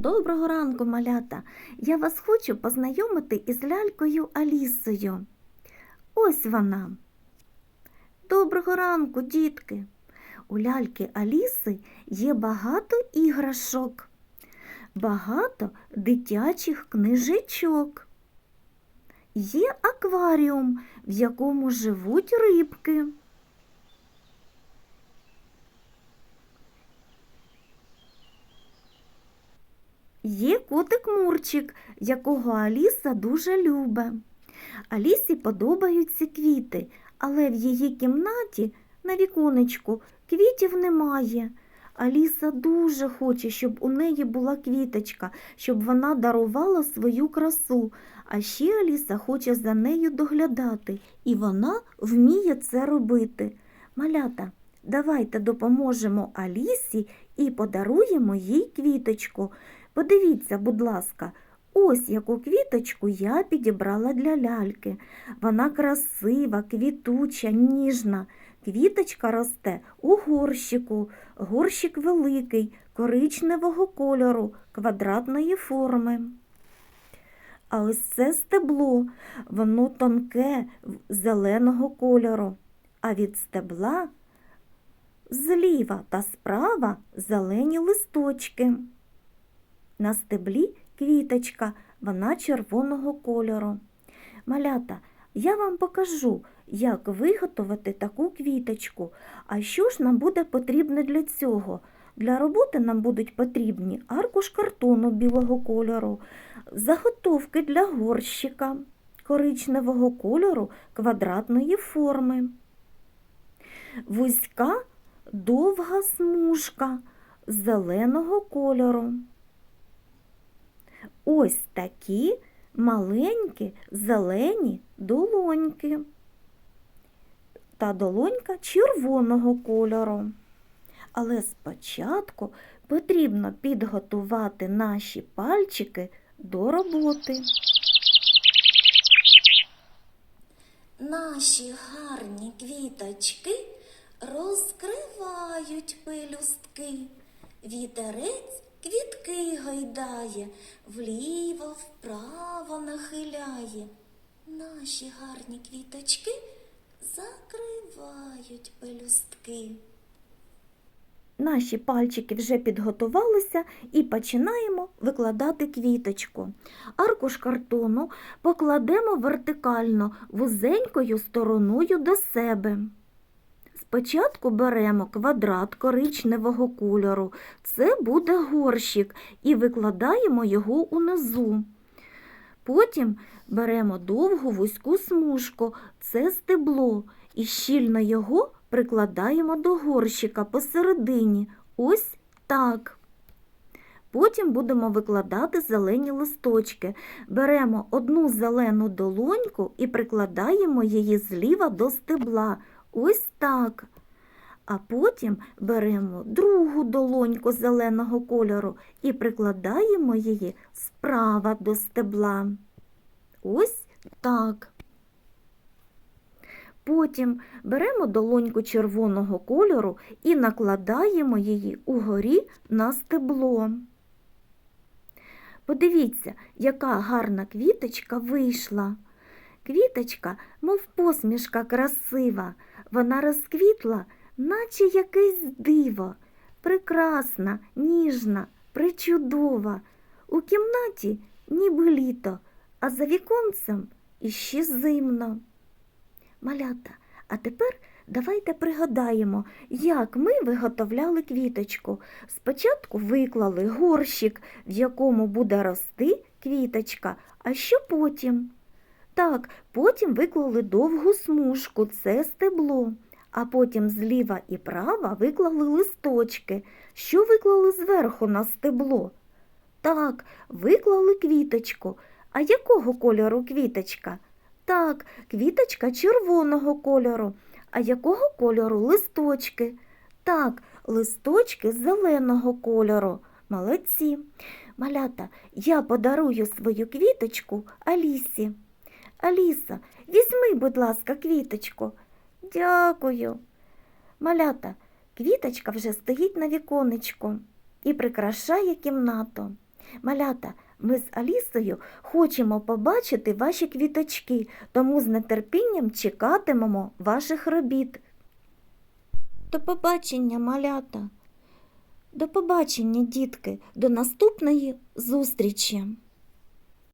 Доброго ранку, малята! Я вас хочу познайомити із лялькою Алісою. Ось вона. Доброго ранку, дітки! У ляльки Аліси є багато іграшок, багато дитячих книжечок. Є акваріум, в якому живуть рибки. Є котик Мурчик, якого Аліса дуже любить. Алісі подобаються квіти, але в її кімнаті на віконечку квітів немає. Аліса дуже хоче, щоб у неї була квіточка, щоб вона дарувала свою красу. А ще Аліса хоче за нею доглядати, і вона вміє це робити. Малята, давайте допоможемо Алісі і подаруємо їй квіточку. Подивіться, будь ласка, ось яку квіточку я підібрала для ляльки. Вона красива, квітуча, ніжна. Квіточка росте у горщику, горщик великий, коричневого кольору, квадратної форми. А ось це стебло, воно тонке, зеленого кольору, а від стебла зліва та справа зелені листочки. На стеблі квіточка, вона червоного кольору. Малята, я вам покажу, як виготовити таку квіточку. А що ж нам буде потрібно для цього? Для роботи нам будуть потрібні аркуш картону білого кольору, заготовки для горщика коричневого кольору квадратної форми, вузька довга смужка зеленого кольору. Ось такі маленькі зелені долоньки та долонька червоного кольору. Але спочатку потрібно підготувати наші пальчики до роботи. Наші гарні квіточки розкривають пелюстки. Вітерець квітки гойдає, вліво, вправо нахиляє. Наші гарні квіточки закривають пелюстки. Наші пальчики вже підготувалися і починаємо викладати квіточку. Аркуш картону покладемо вертикально вузенькою стороною до себе. Спочатку беремо квадрат коричневого кольору, це буде горщик, і викладаємо його унизу. Потім беремо довгу вузьку смужку, це стебло, і щільно його прикладаємо до горщика посередині. Ось так. Потім будемо викладати зелені листочки. Беремо одну зелену долоньку і прикладаємо її зліва до стебла. Ось так. А потім беремо другу долоньку зеленого кольору і прикладаємо її справа до стебла. Ось так. Потім беремо долоньку червоного кольору і накладаємо її угорі на стебло. Подивіться, яка гарна квіточка вийшла. Квіточка, мов посмішка красива, вона розквітла, наче якесь диво, прекрасна, ніжна, причудова. У кімнаті ніби літо, а за віконцем іще зимно. Малята, а тепер давайте пригадаємо, як ми виготовляли квіточку. Спочатку виклали горщик, в якому буде рости квіточка, а що потім? Так, потім виклали довгу смужку, це стебло, а потім зліва і права виклали листочки. Що виклали зверху на стебло? Так, виклали квіточку. А якого кольору квіточка? Так, квіточка червоного кольору. А якого кольору листочки? Так, листочки зеленого кольору. Молодці. Малята, я подарую свою квіточку Алісі. Аліса, візьми, будь ласка, квіточку. Дякую. Малята, квіточка вже стоїть на віконечку і прикрашає кімнату. Малята, ми з Алісою хочемо побачити ваші квіточки, тому з нетерпінням чекатимемо ваших робіт. До побачення, малята. До побачення, дітки, до наступної зустрічі.